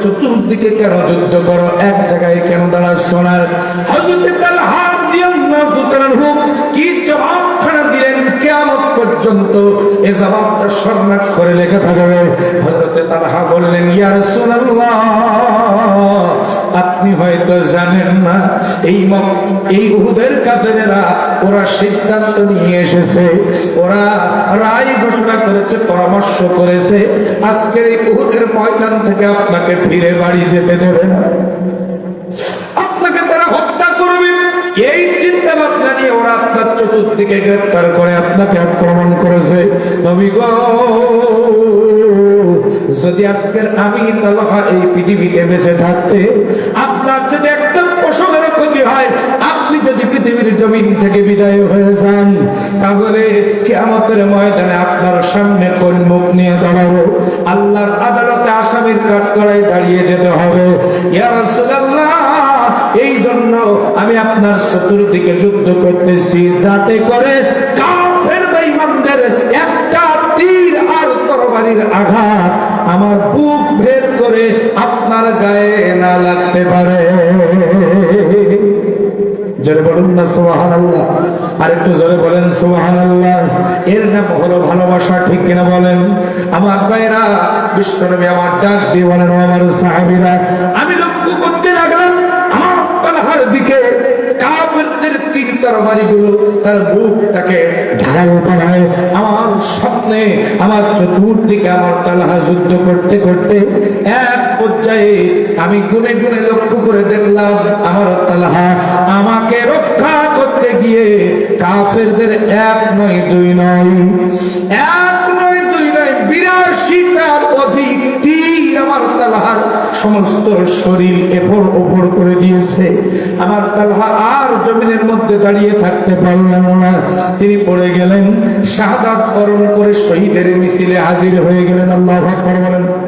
চতুর্দিকে কেন যুদ্ধ করো? এক জায়গায় কেন দাঁড়াচ্ছ কি জবাব দিলেন? কিয়ামত পর্যন্ত এ জবাবটা স্বর্ণাক্ষরে লেখা থাকবে। হযরতে তালহা বললেন, ইয়া রাসূলুল্লাহ! আপনি হয়তো জানেন না, এই এই উহুদের কাফেরেরা ওরা সিদ্ধান্ত নিয়ে এসেছে, ওরা রায় ঘোষণা করেছে, পরামর্শ করেছে, আজকের এই উহুদের ময়দান থেকে আপনাকে ফিরে বাড়ি যেতে দেবে না। আপনাকে তারা হত্যা এই চিন্তা ভাবনা নিয়ে ওরা আপনার চতুর্দিকে গ্রেপ্তার করে, আপনাকে আক্রমণ করেছে। নবী গো! যদি আজকের আমি তালহা এই পৃথিবীতে বেঁচে থাকতে আপনার যদি একটা পশমের ক্ষতি হয়, আপনি যদি পৃথিবীর জমিন থেকে বিদায় হয়ে যান, তাহলে কেমতের ময়দানে আপনার সামনে কোন মুখ নিয়ে দাঁড়াবো? আল্লাহর আদালতে আসামির কাঠগড়ায় দাঁড়িয়ে যেতে হবে। এই জন্য আমি আপনার চতুর্দিকে যুদ্ধ করতেছি, যাতে করে কাফের বেঈমানদের আর তরবারির আঘাত আমার বুক ভেদ করে আপনার গায়ে না লাগতে পারে। জোরে বলুন না সোহান আল্লাহ জোরে বলেন সোহান আল্লাহ এর নাম হলো ভালোবাসা, ঠিক কিনা বলেন? আমার ভাইরা বিশ্বনবী আমার ডাক দিয়ে বলেন আমার সাহাবীরা, আমি লক্ষ্য করতে লাগলাম, আমার দিকে তার বুকটাকে ঢাল বানায় আমার স্বপ্নে, আমার চতুর্দিকে আমার তালহা যুদ্ধ করতে করতে এক পর্যায়ে আমি গুনে গুনে লক্ষ্য করে দেখলাম, আমার তালহা আমাকে রক্ষা করতে গিয়ে কাফেরদের এক নয়, দুই নয়, এক নয়, দুই নয়, বিরাশিটার অধিক আমার তালহার সমস্ত শরীর এপর ওপর করে দিয়েছে। আমার তালহা আর জমিনের মধ্যে দাঁড়িয়ে থাকতে পারলেন না। তিনি পড়ে গেলেন, শাহাদাত বরণ করে শহীদের মিছিলে হাজির হয়ে গেলেন। আল্লাহ আকবার বলেন।